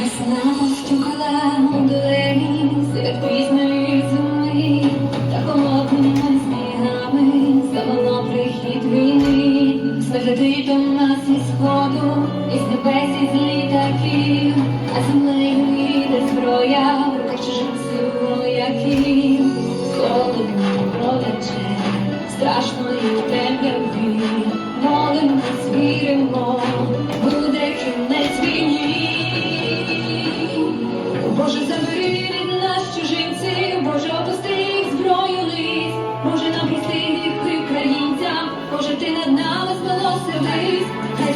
Ensinamos-te o que é um deles, eu fiz-me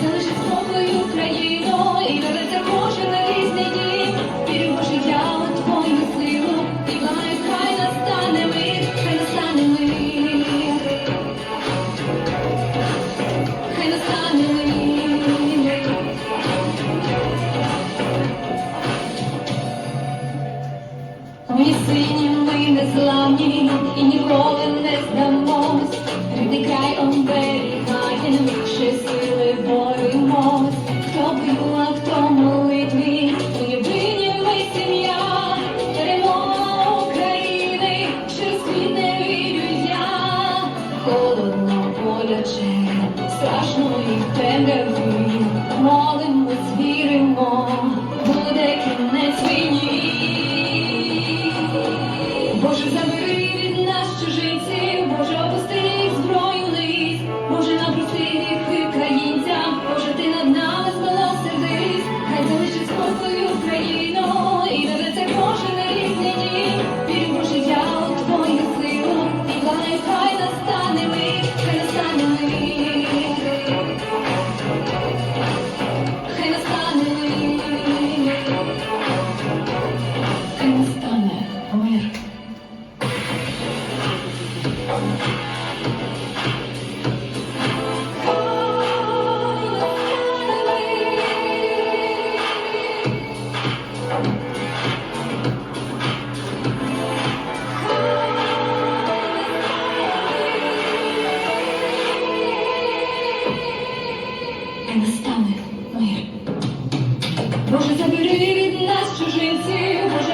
залишить спокою Україну, і вернеться кожен на різний дім. Вірю, я у твою силу, і благаю, хай настане мир, хай настане мир, хай настане мир. Ми сині, ми незламні і ніколи не здамось. Темряві, молимось, віримо, буде кінець війні. Боже, забери від нас чужинців, Боже, опусти зброю низ, Боже, напрости їх українцям, Боже, ти над нами змилосердись, хай залишить спокою Україну, настане мир. Боже, забери від нас чужинців, Боже,